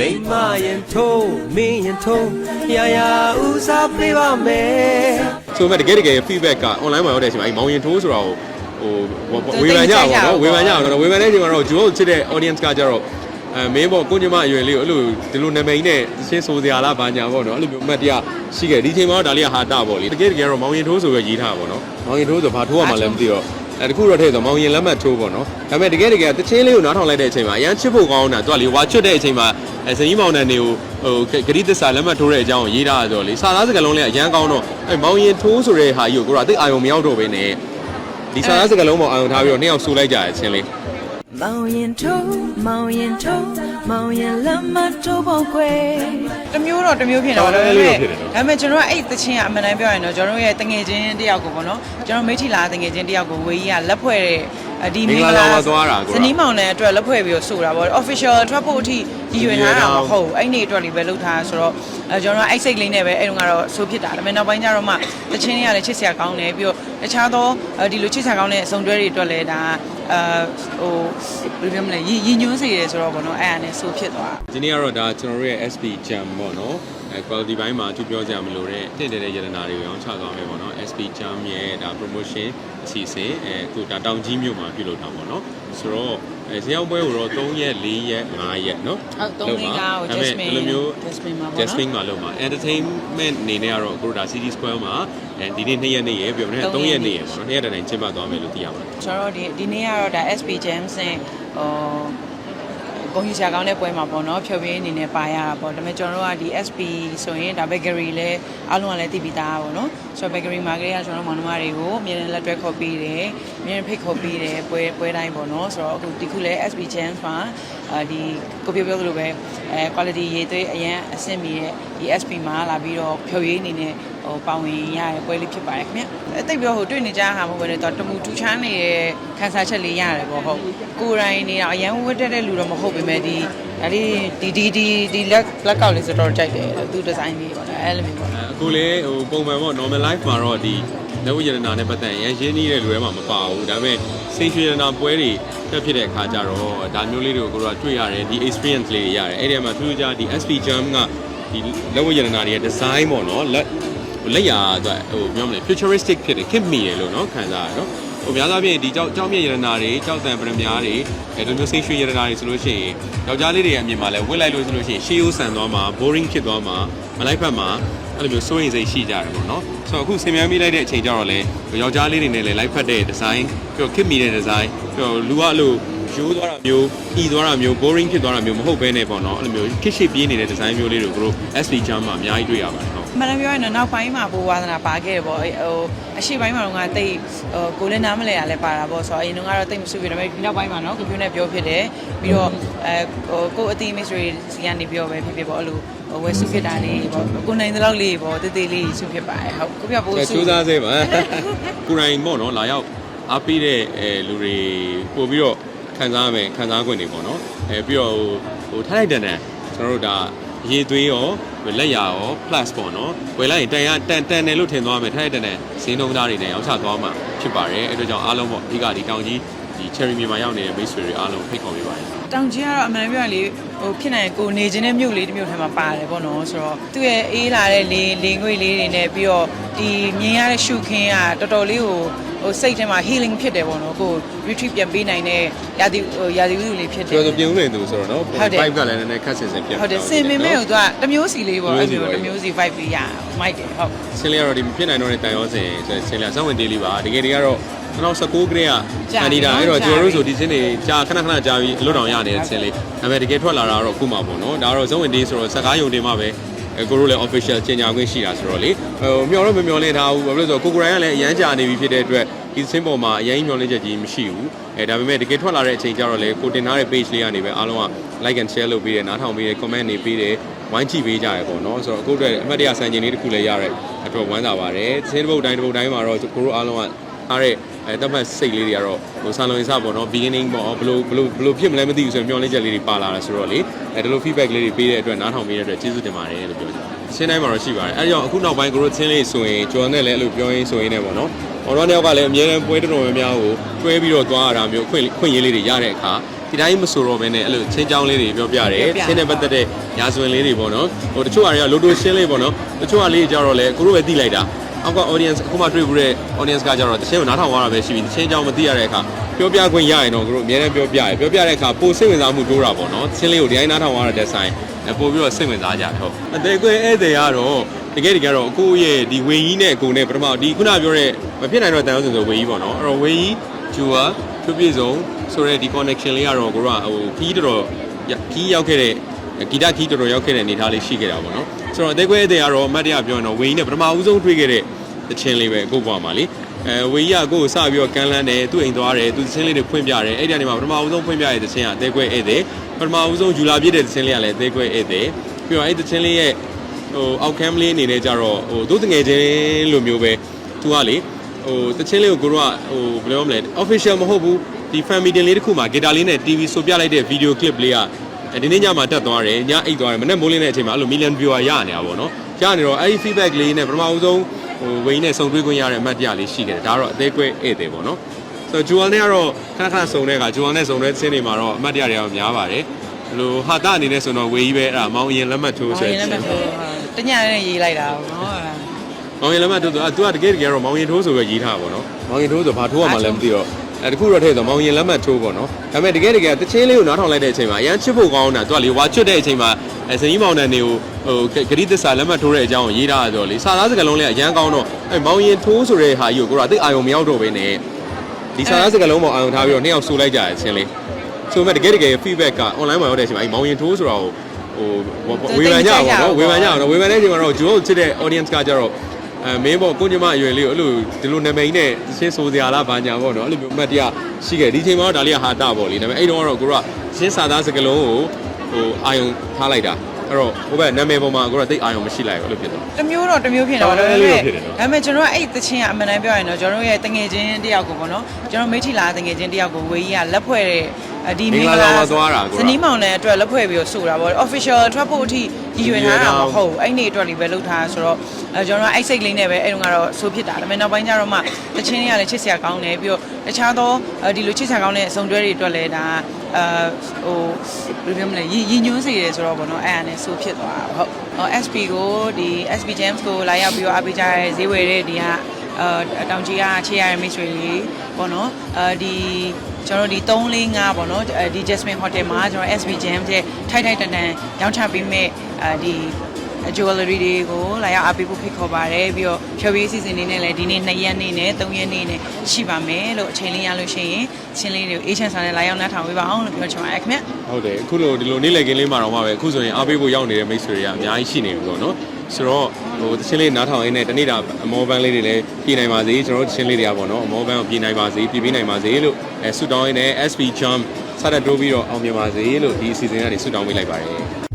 မိမရင်ထိုးမင်းရင်ထိုးရာရာဦးစားပေးပါမယ်ဆိုမဲ့တကယ်တကယ် feedback က online မှာရောက်တဲ့အချိန်မှာအဲမောင်ရင်ထိုးဆိုတာကိုဟိုဝေဖန်ကြပါတော့ဝေဖန်ကြအောင်တော့ဝေဖန်တဲ့အချိန်မှာတော့ဂျိုးကိုချစ်တဲ့ audience ကကြတော့အဲမင်းပေါ့ကိုညမအရွယ်လေးကိုအဲ့လိုဒီလိုနာမည်ကြီးနဲ့ရှင်းဆိုစရာလားဘာညာပေါ့နော်အဲ့လိုမျိုးအမှတ်တရရှိခဲ့ဒီအချိန်မှာတော့ဒါလေးကဟာတာပေါ့လေတကယ်တကယ်တော့မောင်ရင်ထိုးဆိုပဲရေးထားပါပေါ့နော်မောင်ရင်ထိုးဆိုဘာထိုးရမှလည်းမသိတော့အဲတခုတော့ထည့်ဆိုမောင်ရင်လက်မှတ်ထိုးပေါ့နော်ဒါပေမဲ့တကယ်တကယ်တချင်းလေးကိုနားထောင်လိုက်တဲ့အချိန်မှာအရန်ချစ်ဖို့ကောင်းတာသူကလေဝါချွတ်တဲ့အချိန်မှာ အဲစကြီးမောင်နှံတွေကိုဟိုဂရိသစ္စာလက်မှတ်ထိုးတဲ့အကြောင်းကိုရေးထားဆိုတော့လေစာသားစကားလုံးလေးအရန်ကောင်းတော့အဲမောင်ရင်ထိုးဆိုတဲ့ဟာကြီးကိုကိုတော့အသိအာယုံမရောက်တော့ဘဲနဲ့ဒီစာသားစကားလုံးပေါ်အာယုံထားပြီးတော့နှစ်ယောက်ဆူလိုက်ကြရချင်းလေးမောင်ရင်ထိုးမောင်ရင်ထိုးမောင်ရင်လမ်းမထိုးဖို့ခွဲတမျိုးတော့တမျိုးဖြစ်နေပါဟုတ်တော့တယ်ဒါပေမဲ့အဲ့လိုဖြစ်တယ်နော်ဒါပေမဲ့ကျွန်တော်ကအဲ့တချင်းကအမှန်တမ်းပြောရရင်တော့ကျွန်တော်တို့ရဲ့တငယ်ချင်းတယောက်ကိုပေါ့နော်ကျွန်တော်မိထီလာတငယ်ချင်းတယောက်ကိုဝေကြီးကလက်ဖွဲ့တဲ့ ဒီမင်္ဂလာပါသွားတာကိုဇနီးမောင်နဲ့အတွက်လက်ဖွဲ့ပြီးတော့ဆိုတာပေါ့ official ထွက်ဖို့အထိရည်ရွယ်ထားတာမဟုတ်ဘူးအဲ့ဒီအတွက်လေးပဲလုပ်ထားဆိုတော့အဲကျွန်တော်ကအဲ့စိတ်လေးနဲ့ပဲအဲ့တုန်းကတော့ဆိုဖြစ်တာဒါပေမဲ့နောက်ပိုင်းကျတော့မှတချင်းတွေကလည်းချစ်စရာကောင်းတယ်ပြီးတော့တခြားသောဒီလိုချစ်စရာကောင်းတဲ့အစုံတွဲတွေအတွက်လည်းဒါအာဟိုဘယ်လိုပြောမလဲရည်ရည်ညွှန်းစေရဆိုတော့ပေါ့နော်အဲ့ဒါနဲ့ဆိုဖြစ်သွားဒီနေ့ကတော့ဒါကျွန်တော်တို့ရဲ့ SP Jam ပေါ့နော် အဲ quality ဘိုင်းမှာသူပြောကြမလို့တဲ့တင့်တယ်တဲ့ယတနာတွေကိုရောင်းချသွားမယ်ပေါ့နော် SP Jam ရဲ့ဒါ promotion အစီအစဉ်အဲအခုဒါတောင်ကြီးမြို့မှာပြုလုပ်တာပေါ့နော်ဆိုတော့အဲဇေယောင်းပွဲကိုတော့3ရက်4ရက်5ရက်နော်ဟုတ်သုံးလေးကားကိုဒါပေမဲ့ Jasmine ဒီလိုမျိုး Jasmine မှာပေါ့နော် Jasmine မှာလုပ်မှာ entertainment အနေနဲ့ကတော့အခုဒါ City Square မှာအဲဒီနေ့2ရက်နေ့ရယ်ပြီးတော့3ရက်နေ့ရယ်ပေါ့နော်2ရက်တိုင်ကျင်းပသွားမယ်လို့သိရပါတယ်ကျွန်တော်တို့ဒီဒီနေ့ကတော့ဒါ SP Gems နဲ့ဟို ဂုဏ်ယူဆရာကောင်းတဲ့ပွဲမှာပေါ့နော်ဖြောပြင်းအနေနဲ့ပါရတာပေါ့ဒါပေမဲ့ကျွန်တော်တို့ကဒီ SP ဆိုရင်ဒါ bakery လဲအားလုံးကလည်းတည်ပြီးသားပေါ့နော်ဆိုတော့ bakery မှာကလေးကကျွန်တော်တို့မောင်နှမတွေကိုအမြဲတမ်းလက်တွဲခေါ်ပေးတယ်အမြဲတမ်းဖိတ်ခေါ်ပေးတယ်ပွဲပွဲတိုင်းပေါ့နော်ဆိုတော့အခုဒီခုလဲ SP Gems မှာအာဒီကိုပြောပြောသလိုပဲအဲ quality ရေးသွေးအရင်အဆင့်မီရဲ့ဒီ SP မှာလာပြီးတော့ဖြောရေးအနေနဲ့ ဟိုပါဝင်ရတဲ့ပွဲလေးဖြစ်ပါတယ်ခင်ဗျအသိပြောဟိုတွေ့နေကြဟာမဟုတ်ဘဲနဲ့တော့တမူထူချမ်းနေတဲ့ခန်းစားချက်လေးရတယ်ပေါ့ဟုတ်ကိုယ်တိုင်နေတော့အရန်ဝတ်တက်တဲ့လူတော့မဟုတ်ပေမဲ့ဒီဒါလေးဒီဒီဒီဒီလက်လက်ကောက်လေးစတော့ကြိုက်တယ်သူဒီဇိုင်းလေးပေါ့အဲ့လိုမျိုးပေါ့အဲအခုလေဟိုပုံမှန်ပေါ့ normal life မှာတော့ဒီလက်ဝတ်ရတနာနဲ့ပတ်သက်ရင်ရင်းနှီးတဲ့လူတွေမှာမပါဘူးဒါပေမဲ့စိတ်ရွှေရတနာပွဲတွေတက်ဖြစ်တဲ့အခါကျတော့ဒါမျိုးလေးတွေကိုကိုတို့ကတွေ့ရတယ်ဒီ experience လေးတွေရတယ်အဲ့ဒီမှာသူတို့ကြဒီ SP Jam ကဒီလက်ဝတ်ရတနာတွေရဲ့ design ပေါ့နော်လက် လက်ရာအတွက်ဟိုပြောမလဲ futuristic ဖြစ်တယ်ခင်မိတယ်လို့နော်ခံစားရနော်ဟိုများသောအားဖြင့်ဒီကြောက်ကြောက်မြင့်ရတနာတွေကြောက်တံပရမများတွေအဲဒီလိုစိတ်ရွှေရတနာတွေဆိုလို့ရှိရင်ယောက်ျားလေးတွေရဲ့အမြင်မှာလည်းဝစ်လိုက်လို့ဆိုလို့ရှိရင်ရှေးရိုးဆန်သွားမှာ boring ဖြစ်သွားမှာမလိုက်ဖက်မှာအဲ့လိုမျိုးစိုးရင်စိတ်ရှိကြတယ်ပေါ့နော်ဆိုတော့အခုဆင်မြန်းမိလိုက်တဲ့အချိန်ကျတော့လေယောက်ျားလေးတွေနဲ့လည်းလိုက်ဖက်တဲ့ဒီဇိုင်းပြီးတော့ခစ်မိတဲ့ဒီဇိုင်းပြီးတော့လူကအဲ့လို ရိုးသွားတာမျိုးဤသွားတာမျိုး boring ဖြစ်သွားတာမျိုးမဟုတ်ဘဲနဲ့ပေါ့နော်အဲ့လိုမျိုးခစ်ရှိပြေးနေတဲ့ဒီဇိုင်းမျိုးလေးတွေကိုတို့ SD Jam မှာအများကြီးတွေ့ရပါတယ်ဟုတ်မှန်တယ်ပြောရင်တော့နောက်ပိုင်းမှာပိုးဝါသနာပါခဲ့တယ်ပေါ့ဟိုအရှိပိုင်းမှာတော့ငါတိတ်ဟိုကိုလည်းနားမလဲရလဲပါတာပေါ့ဆိုတော့အရင်တော့ကတော့တိတ်မဆူပြတယ်ဒါပေမဲ့ဒီနောက်ပိုင်းမှာနော်ကွန်ပျူတာနဲ့ပြောဖြစ်တယ်ပြီးတော့အဲဟိုကိုအတီး mystery စီကနေပြောပဲဖြစ်ဖြစ်ပေါ့အဲ့လိုဟိုဝဲစုဖြစ်တာလေးပေါ့ကိုနိုင်တဲ့လောက်လေးပေါ့တေးသေးလေးစုဖြစ်ပါတယ်ဟုတ်ကိုပြပိုးကဲစုစူးစမ်းစေပါကိုရိုင်းပေါ့နော်လာရောက်အားပေးတဲ့အဲလူတွေပို့ပြီးတော့ ခံစားရမယ်ခံစား권တွေပေါ့နော်အဲပြီးတော့ဟိုထိုက်တဲ့တန်တန်ကျွန်တော်တို့ဒါရေသွေးရောလက်ရရော plus ပေါ့နော်ဝယ်လိုက်ရင်တန်ရတန်တန်တယ်လို့ထင်သွားမယ်ထိုက်တဲ့တန်ဈေးနှုန်းသားတွေနဲ့ရောင်းချသွားမှာဖြစ်ပါတယ်အဲအတွက်ကြောင့်အားလုံးပေါ့အဓိကဒီတောင်ကြီးဒီ cherry မြေမှာရောက်နေတဲ့ base တွေအားလုံးဖိတ်ခေါ်ပေးပါတယ်တောင်ကြီးကတော့အမှန်ပြောရင်လေဟိုဖြစ်နိုင်ကိုနေခြင်းတဲ့မြို့လေးတစ်မြို့ထဲမှာပါတယ်ပေါ့နော်ဆိုတော့သူ့ရဲ့အေးလာတဲ့လေလေငွေလေးတွေနဲ့ပြီးတော့ဒီမြင်ရတဲ့ရှုခင်းကတော်တော်လေးဟို ဟိုစိတ်ထဲမှာ healing ဖြစ်တယ်ပေါ့နော်ကို retreat ပြန်ပေးနိုင်တဲ့ရာသီဟိုရာသီဥတုလေးဖြစ်တယ်ကျွန်တော်ဆိုပြုံးနေသူဆိုတော့နော်ဟုတ်တယ် vibe ကလည်းနည်းနည်းခက်ဆင်ဆင်ပြတ်ဟုတ်တယ်စင်မင်းမဲကိုသူကတစ်မျိုးစီလေးပေါ့တစ်အဲ့မျိုးစီလိုပေါ့တစ်မျိုးစီ vibe လေးရမိုက်တယ်ဟုတ်ဆင်းလေးကတော့ဒီဖြစ်နိုင်တော့တဲ့တန်ရောစင်ဆင်းလေးစောင့်ဝင်တေးလေးပါတကယ်တကယ်ကတော့2019ကတည်းကကြာအန်ပြီဒီတာနော်အဲ့တော့ကြာကျွန်ပြီတော်တို့ဆိုဒီစင်းတွေကြာခဏခဏကြာပြီးလွတ်တော်ရနေတဲ့ဆင်းလေးဒါပေမဲ့တကယ်ထွက်လာတာတော့အခုမှပေါ့နော်ဒါကတော့စောင့်ဝင်တေးဆိုတော့စကားယုံတင်မှပဲအဲ ကိုတို့လည်း official ကျင်ညာခွင့်ရှိတာဆိုတော့လေဟိုမျောတော့မမျောလင့်ထားဘူးဘာဖြစ်လို့လဲဆိုတော့ကိုကိုရိုင်းကလည်းအရန်ကြာနေပြီဖြစ်တဲ့အတွက်ဒီစင်းပေါ်မှာအရင်မျောလင့်ချက်ကြီးမရှိဘူးအဲဒါပေမဲ့တကယ်ထွက်လာတဲ့အချိန်ကျတော့လေကိုတင်ထားတဲ့ page လေးကနေပဲအားလုံးက like and share လုပ်ပေးတယ်နားထောင်ပေးတယ် comment တွေပေးတယ်ဝိုင်းကြည့်ပေးကြရပေါ့နော်ဆိုတော့အခုအတွက်အမှတ်တရဆန်ကျင်လေးတစ်ခုလည်းရတဲ့အတွက်ဝမ်းသာပါတယ်သင်းတစ်ပုတ်တိုင်းတစ်ပုတ်တိုင်းမှာတော့ကိုတို့အားလုံးကအားတဲ့ အဲတတ်မှတ်စိတ်လေးတွေကတော့ဟိုဆန်လွန်စပေါ့နော် beginning ပေါ့ဘလို့ဘလို့ဘလို့ဖြစ်မလဲမသိဘူးဆိုရင်မျောလင့်ချက်လေးတွေပါလာတာဆိုတော့လေအဲဒီလို feedback လေးတွေပေးတဲ့အတွက်နားထောင်ပေးတဲ့အတွက်ကျေးဇူးတင်ပါတယ်လို့ပြောချင်ပါတယ်ရှင်းတိုင်းမှာတော့ရှိပါတယ်အဲဒီကြောင့်အခုနောက်ပိုင်းကိုတို့ချင်းလေးဆိုရင်ကျော်နဲ့လည်းအဲ့လိုပြောရင်းဆိုရင်းနဲ့ပေါ့နော်ဟောတော့တယောက်ကလည်းအများနဲ့ပွဲတော်တော်များများကိုတွဲပြီးတော့သွားရတာမျိုးခွင့်ခွင့်ရေးလေးတွေရတဲ့အခါဒီတိုင်းမဆိုတော့ဘဲနဲ့အဲ့လိုချင်းချောင်းလေးတွေပြောပြတယ်ချင်းနဲ့ပတ်သက်တဲ့ညာဇဝင်လေးတွေပေါ့နော်ဟိုတချို့အရာလိုတိုရှင်းလေးပေါ့နော်တချို့အလေးကြတော့လေကိုတို့ပဲသိလိုက်တာ အောက်က audience အခုမှတွေ့ဘူးတဲ့ audience ကကြတော့တချင်းကိုနားထောင်သွားတာပဲရှိပြီတချင်းချောင်းမသိရတဲ့အခါပြောပြခွင့်ရရင်တော့ကိုတို့အများနဲ့ပြောပြရပြောပြတဲ့အခါပိုစိတ်ဝင်စားမှုတိုးတာပေါ့နော်တချင်းလေးကိုဒီတိုင်းနားထောင်သွားတဲ့ဆိုင်ပို့ပြီးတော့စိတ်ဝင်စားကြတော့အသေးကွဲဧည့်သည်ကတော့တကယ်တကယ်တော့အကိုရဲ့ဒီဝေကြီးနဲ့အကိုနဲ့ပထမဒီခုနပြောတဲ့မဖြစ်နိုင်တော့တန်ရုံးစင်ဆိုဝေကြီးပေါ့နော်အဲ့တော့ဝေကြီးဂျူဟာဖြူပြည့်စုံဆိုတဲ့ဒီ connection လေးကတော့ကိုကဟိုခီးတော်တော်ခီးရောက်ခဲ့တဲ့ ဂီတခီးတော်တော်ရောက်ခဲ့တဲ့အနေအထားလေးရှိခဲ့တာပေါ့နော်ဆိုတော့အသေးကွဲဧည့်သည်ကတော့အမတ်တရပြောရင်တော့ဝေကြီးနဲ့ပထမဦးဆုံးတွေ့ခဲ့တဲ့တချင်းလေးပဲအခု့ဘွားမှာလေအဲဝေကြီးကကိုကိုစပြီးတော့ကန်လန်းတယ်သူ့အိမ်သွားတယ်သူတချင်းလေးတွေဖွင့်ပြတယ်အဲ့ဒီကနေမှပထမဦးဆုံးဖွင့်ပြတဲ့တချင်းကအသေးကွဲဧည့်သည်ပထမဦးဆုံးဂျူလာပြည့်တဲ့တချင်းလေးကလည်းအသေးကွဲဧည့်သည်ပြီးတော့အဲ့ဒီတချင်းလေးရဲ့ဟိုအောက်ကမ်လေးအနေနဲ့ကြတော့ဟိုတို့တငယ်ချင်းလိုမျိုးပဲသူကလေဟိုတချင်းလေးကိုကိုတို့ကဟိုဘယ်လိုမလဲ official မဟုတ်ဘူးဒီ fan meeting လေးတစ်ခုမှာ guitar လေးနဲ့ TV ဆိုပြလိုက်တဲ့ video clip လေးက ဒီနေ့ညမှာတက်သွားတယ်ညအိတ်သွားတယ်မနေ့မိုးလင်းတဲ့အချိန်မှာအဲ့လို million viewer ရနေတာပေါ့နော်ရနေတော့အဲ့ဒီ feedback လေးနဲ့ပထမဦးဆုံးဟိုဝိန်းနဲ့စုံတွေ့ခွင့်ရတဲ့အမှတ်တရလေးရှိခဲ့တယ်ဒါကတော့အသေးကွဲဧည့်သည်ပေါ့နော်ဆိုတော့ Jewel နဲ့ကတော့ခဏခဏစုံတဲ့အခါ Jewel နဲ့စုံတဲ့ဆင်းတွေမှာတော့အမှတ်တရတွေကတော့များပါတယ်ဘယ်လိုဟာတာအနေနဲ့ဆိုတော့ဝေကြီးပဲအဲ့ဒါမောင်ရင်လက်မှတ်ထိုး။ဆိုဆိုရင်တဲ့လည်းမဆိုတညနဲ့ရေးလိုက်တာပေါ့နော်မောင်ရင်လက်မှတ်ထိုးဆိုသူကတကယ်တကယ်တော့မောင်ရင်ထိုးဆိုပဲရေးထားပါတော့မောင်ရင်ထိုးဆိုဘာထိုးရမှလည်းမသိတော့ အဲတခုတော့ထည့်ဆိုမောင်ရင်လက်မှတ်ထိုးပေါ့နော်ဒါပေမဲ့တကယ်တကယ်တချင်းလေးကိုနားထောင်လိုက်တဲ့အချိန်မှာအရန်ချစ်ဖို့ကောင်းတာသူကလေဝါချွတ်တဲ့အချိန်မှာအဲစင်ကြီးမောင်နှံတွေကိုဟိုဂရိသစ္စာလက်မှတ်ထိုးတဲ့အကြောင်းကိုရေးထားရဆိုလေစာသားစကားလုံးလေးအရန်ကောင်းတော့အဲမောင်ရင်ထိုးဆိုတဲ့ဟာကြီးကိုကိုကသိအာယုံမရောက်တော့ဘဲနဲ့ဒီစာသားစကားလုံးပေါ်အာယုံထားပြီးတော့နှစ်ယောက်ဆူလိုက်ကြတယ်ချင်းလေးဆိုမဲ့တကယ်တကယ် feedback က online မှာရောက်တဲ့အချိန်မှာအဲမောင်ရင်ထိုးဆိုတာကိုဟိုဝေဖန်ကြပါဘောနော်ဝေဖန်ကြပါတော့ဝေဖန်တဲ့အချိန်မှာတော့ဂျိုးကိုချစ်တဲ့ audience ကကြတော့ အဲမင်းပေါ့ကိုညမအရွယ်လေးကိုအဲ့လိုဒီလိုနာမည်နဲ့ရှင်းဆိုစရာလားဘာညာပေါ့နော်အဲ့လိုမျိုးအမှတ်တရရှိခဲ့ဒီချိန်မှာတော့ဒါလေးကဟာတာပေါ့လေဒါပေမဲ့အဲ့တုန်းကတော့ကိုကရှင်းစာသားစကလုံးကိုဟိုအာယုံထားလိုက်တာ အဲ့တော့ဟိုဘက်နာမည်ပေါ်မှာကိုကတိတ်အာယုံမရှိလိုက်ဘူးအဲ့လိုဖြစ်တော့။တစ်မျိုးတော့တစ်မျိုးဖြစ်နေပါဟုတ်တယ်တော့အဲ့လိုဖြစ်တယ်နော်ဒါပေမဲ့ကျွန်တော်ကအဲ့တချင်းကအမှန်တမ်းပြောရင်တော့ကျွန်တော်ရဲ့တငယ်ချင်းတယောက်ကိုပေါ့နော်ကျွန်တော်မိထီလာတငယ်ချင်းတယောက်ကိုဝေကြီးကလက်ဖွဲ့တဲ့ဒီမင်္ဂလာဆောင်သွားတာကိုကစနီးမောင်နဲ့အတွက်လက်ဖွဲ့ပြီးတော့ဆိုတာပေါ့ official ထွက်ဖို့အထိရည်ရွယ်ထားတာမဟုတ်ဘူးအဲ့ဒီအတွက်လေးပဲလုပ်ထားဆိုတော့အဲကျွန်တော်ကအဲ့စိတ်လေးနဲ့ပဲအဲ့တုန်းကတော့ဆိုးဖြစ်တာဒါပေမဲ့နောက်ပိုင်းကျတော့မှတချင်းတွေကလည်းချစ်စရာကောင်းတယ်ပြီးတော့တခြားသောဒီလိုချစ်စရာကောင်းတဲ့အစုံတွဲတွေအတွက်လည်းဒါ အဲဟိုဘယ်လိုပြောမလဲရည်ရည်ညွှန်းစေတယ်ဆိုတော့ပေါ့နော်အဲ့ဒါနဲ့ဆိုးဖြစ်သွားတာဟုတ်ဟော SP ကိုဒီ SP James ကိုလာရောက်ပြီးတော့အားပေးကြရဲဈေးဝယ်တဲ့ဒီကအဲတောင်ကြီးကချေရတဲ့မိတ်ဆွေလေးပေါ့နော်အဲဒီကျွန်တော်ဒီ3 4 5ပေါ့နော်အဲဒီ Jasmine Hotel မှာကျွန်တော် SB James ရဲ့ထိုက်ထိုက်တန်တန်ရောင်းချပေးမဲ့အဲဒီ jewelry တွေကိုလာရောက်အားပေးဖို့ဖိတ်ခေါ်ပါတယ်ပြီးတော့ဖြော်ပြရေးစီစဉ်နေနဲ့လည်းဒီနေ့2ရက်နေ့နဲ့3ရက်နေ့နဲ့ရှိပါမယ်လို့အချိန်လေးရလို့ရှိရင်ချင်းလေးတွေကိုအေးချမ်းစာနဲ့လာရောက်နှားထောင်ပေးပါအောင်လို့ပြောချင်ပါတယ်ခင်ဗျဟုတ်တယ်အခုလိုဒီလိုနေ့လည်ကင်းလေးမှာတော့မှပဲအခုဆိုရင်အားပေးဖို့ရောက်နေတဲ့မိတ်ဆွေတွေကအများကြီးရှိနေပြီပေါ့နော်ဆိုတော့ဟိုတချင်းလေးနားထောင်ရင်းနဲ့တနေ့တာအမောပန်းလေးတွေလည်းပြည်နိုင်ပါစေကျွန်တော်တို့တချင်းလေးတွေကပေါ့နော်အမောပန်းကိုပြည်နိုင်ပါစေပြည်ပေးနိုင်ပါစေလို့အဲဆုတောင်းရင်းနဲ့ SP Jump စတဲ့တိုးပြီးတော့အောင်မြင်ပါစေလို့ဒီအစီအစဉ်ကနေဆုတောင်းပေးလိုက်ပါတယ်